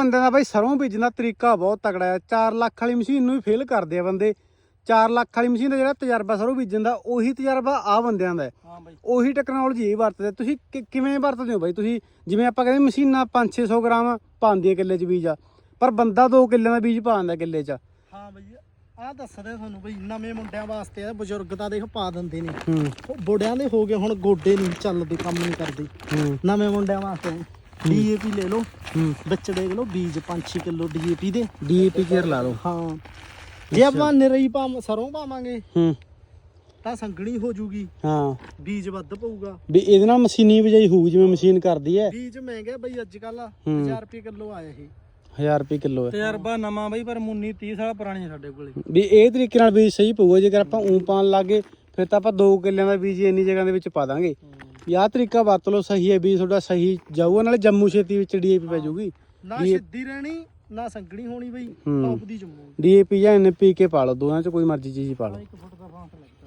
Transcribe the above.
ਬੰਦਿਆਂ ਦਾ ਬਾਈ ਸਰੋਂ ਬੀਜਣ ਦਾ ਤਰੀਕਾ ਬਹੁਤ ਤਕੜਾ ਹੈ। 4 ਲੱਖ ਵਾਲੀ ਮਸ਼ੀਨ ਨੂੰ ਵੀ ਫੇਲ ਕਰਦੇ ਆ ਬੰਦੇ। 4 ਲੱਖ ਵਾਲੀ ਮਸ਼ੀਨ ਦਾ ਜਿਹੜਾ ਤਜਰਬਾ ਸਰੋਂ ਬੀਜਣ ਦਾ ਉਹੀ ਤਜਰਬਾ ਆ ਬੰਦਿਆਂ ਦਾ ਹੈ। ਹਾਂ ਬਾਈ। ਉਹੀ ਟੈਕਨੋਲੋਜੀ ਇਹ ਵਰਤਦੇ ਤੁਸੀਂ ਕਿਵੇਂ ਵਰਤਦੇ ਹੋ ਬਾਈ ਤੁਸੀਂ? ਜਿਵੇਂ ਆਪਾਂ ਕਹਿੰਦੇ ਮਸ਼ੀਨਾਂ 5-600 ਗ੍ਰਾਮ ਪਾਉਂਦੀਆਂ ਕਿੱਲੇ 'ਚ ਬੀਜ। ਆ ਪਰ ਬੰਦਾ 2 ਕਿੱਲੇ ਦਾ ਬੀਜ ਪਾਉਂਦਾ ਕਿੱਲੇ 'ਚ। ਹਾਂ ਬਾਈ ਆਹ ਦੱਸਦੇ ਤੁਹਾਨੂੰ ਬਈ ਨਵੇਂ ਮੁੰਡਿਆਂ ਵਾਸਤੇ ਆ ਬਜ਼ੁਰਗ ਤਾਂ ਦੇਖ ਪਾ ਦਿੰਦੇ ਨੇ। ਹੂੰ। ਬੁੜਿਆਂ ਦੇ ਹੋ ਗਏ ਹੁਣ ਗੋਡੇ ਨਹੀਂ ਚੱਲਦੇ ਕੰਮ ਨਹੀਂ ਕਰਦੇ। ਹੂੰ। ਨਵੇਂ ਮੁੰਡਿਆਂ ਵਾਸਤੇ। ਡੀਏਪੀ ਲੈ ਲਓ। ਹੂੰ। ਵਿੱਚ ਦੇਖ ਲਓ ਬੀਜ 5-6 ਕਿਲੋ ਡੀਏਪੀ ਦੇ। ਡੀਏਪੀ ਕੇਅਰ ਲਾ ਲਓ। ਹਾਂ। ਜੇ ਆਪਾਂ ਨਿਰਈ ਪਾਮ ਸਰੋਂ ਪਾਵਾਂਗੇ ਹੂੰ। ਤਾਂ ਸੰਘਣੀ ਹੋ ਜੂਗੀ। ਹਾਂ। ਬੀਜ ਵੱਧ ਪਊਗਾ। ਵੀ ਇਹਦੇ ਨਾਲ ਮਸ਼ੀਨੀ ਬਿਜਾਈ ਹੋਊ ਜਿਵੇਂ ਮਸ਼ੀਨ ਕਰਦੀ ਹੈ ਬੀਜ ਮਹਿੰਗੇ ਬਈ ਅੱਜ ਕੱਲ ਹੂੰ। 1000 ਰੁਪਏ ਕਿਲੋ ਆਇਆ ਇਹ। 1000 ਰੁਪਏ ਕਿਲੋ ਹੈ ਤਜਰਬਾ ਨਵਾਂ ਬਈ ਪਰ ਮੁੰਨੀ 30 ਸਾਲ ਪੁਰਾਣੀ ਸਾਡੇ ਕੋਲੇ। ਵੀ ਇਹ ਤਰੀਕੇ ਨਾਲ ਬੀਜ ਸਹੀ ਪਊਗਾ ਜੇਕਰ ਆਪਾਂ ਊਂ ਪਾਣ ਲੱਗੇ ਫਿਰ ਤਾਂ ਆਪਾਂ 2 ਕਿੱਲਿਆਂ ਦਾ ਬੀਜ ਇੰਨੀ ਜਗ੍ਹਾ ਦੇ ਵਿੱਚ ਪਾ ਦਾਂਗੇ। ਵੀ ਆਹ ਤਰੀਕਾ ਵਰਤ ਲਓ ਸਹੀ ਹੈ ਬੀਜ ਤੁਹਾਡਾ ਸਹੀ ਜਾਊਗਾ ਨਾਲੇ ਜੰਮੂ ਛੇਤੀ ਵਿੱਚ ਡੀਏਪੀ ਪੈ ਜਾਊਗੀ। ਨਾ ਵੀ ਇਹ- ਸਿੱਧੀ ਰਹਿਣੀ ਨਾ ਸੰਘਣੀ ਹੋਣੀ ਬਈ ਹੂੰ। ਟੌਪ ਦੀ ਜੰਮੂ। ਡੀਏਪੀ ਜਾਂ ਐਨਪੀ ਕੇ ਪਾ ਲਓ ਦੋਨਾਂ ਚ ਕੋਈ ਮਰਜ਼ੀ ਚੀਜ਼ ਪਾ ਲਓ। 1 ਫੁੱਟ ਦਾ ਫਾਂਸ ਲੱਗ